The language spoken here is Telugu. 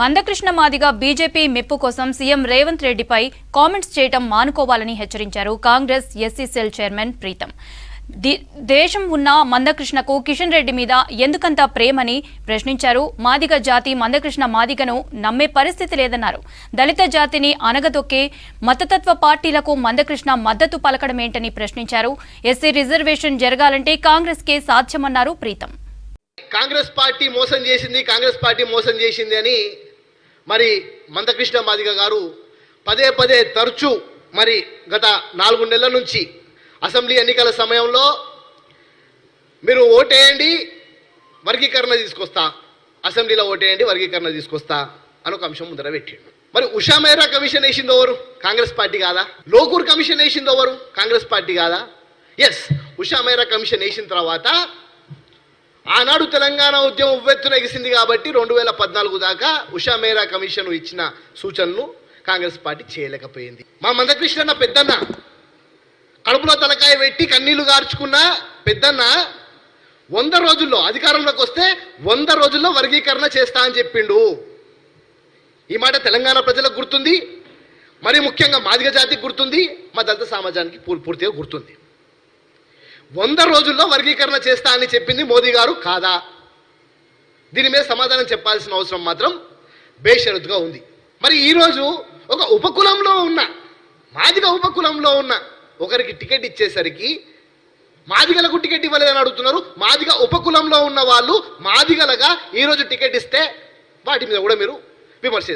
మందకృష్ణ మాదిగ బీజేపీ మెప్పు కోసం సీఎం రేవంత్ రెడ్డిపై కామెంట్స్ చేయటం మానుకోవాలని హెచ్చరించారు Congress SC cell chairman Pritam. దేశం ఉన్న మందకృష్ణకు కిషన్ రెడ్డి మీద ఎందుకంత ప్రేమని ప్రశ్నించారు. మాదిగ జాతి మందకృష్ణ మాదిగను నమ్మే పరిస్థితి లేదన్నారు. దళిత జాతిని అనగదొక్కే మతతత్వ పార్టీలకు మందకృష్ణ మద్దతు పలకడమేంటని ప్రశ్నించారు. ఎస్సీ రిజర్వేషన్ జరగాలంటే కాంగ్రెస్కే సాధ్యమన్నారు ప్రీతం. కాంగ్రెస్ పార్టీ మోసం చేసింది కాంగ్రెస్ పార్టీ మోసం చేసింది అని మరి మందకృష్ణ మాదిగ గారు పదే పదే తరచూ మరి గత నాలుగు నెలల నుంచి అసెంబ్లీ ఎన్నికల సమయంలో మీరు ఓటేయండి వర్గీకరణ తీసుకొస్తా. అసెంబ్లీలో ఓటేయండి వర్గీకరణ తీసుకొస్తా అని ఒక అంశం ముందర పెట్టిండు. మరి ఉషా మేరా కమిషన్ వేసింది ఎవరు? కాంగ్రెస్ పార్టీ కాదా? లోకూర్ కమిషన్ వేసింది ఎవరు? కాంగ్రెస్ పార్టీ కాదా? ఎస్ ఉషా మేరా కమిషన్ వేసిన తర్వాత ఆనాడు తెలంగాణ ఉద్యమం ఉవ్వెత్తున ఎగిసింది కాబట్టి రెండు వేల పద్నాలుగు దాకా ఉషా మేరా కమిషన్ ఇచ్చిన సూచనలు కాంగ్రెస్ పార్టీ చేయలేకపోయింది. మా మందకృష్ణన్న పెద్దన్న కడుపులో తలకాయ పెట్టి కన్నీళ్ళు గార్చుకున్న పెద్దన్న వంద రోజుల్లో అధికారంలోకి వస్తే వంద రోజుల్లో వర్గీకరణ చేస్తా అని చెప్పిండు. ఈ మాట తెలంగాణ ప్రజలకు గుర్తుంది. మరి ముఖ్యంగా మాదిగ జాతికి గుర్తుంది. మా దళిత సమాజానికి పూర్- పూర్తిగా గుర్తుంది. వంద రోజుల్లో వర్గీకరణ చేస్తా అని చెప్పింది మోదీ గారు కాదా? దీని మీద సమాధానం చెప్పాల్సిన అవసరం మాత్రం బేషరతుగా ఉంది. మరి ఈరోజు ఒక ఉపకులంలో ఉన్న మాదిగ ఉపకులంలో ఉన్న ఒకరికి టికెట్ ఇచ్చేసరికి మాదిగలకు టికెట్ ఇవ్వలేదని అడుగుతున్నారు. మాదిగ ఉపకులంలో ఉన్న వాళ్ళు మాదిగలగా ఈరోజు టికెట్ ఇస్తే వాటి మీద కూడా మీరు విమర్శ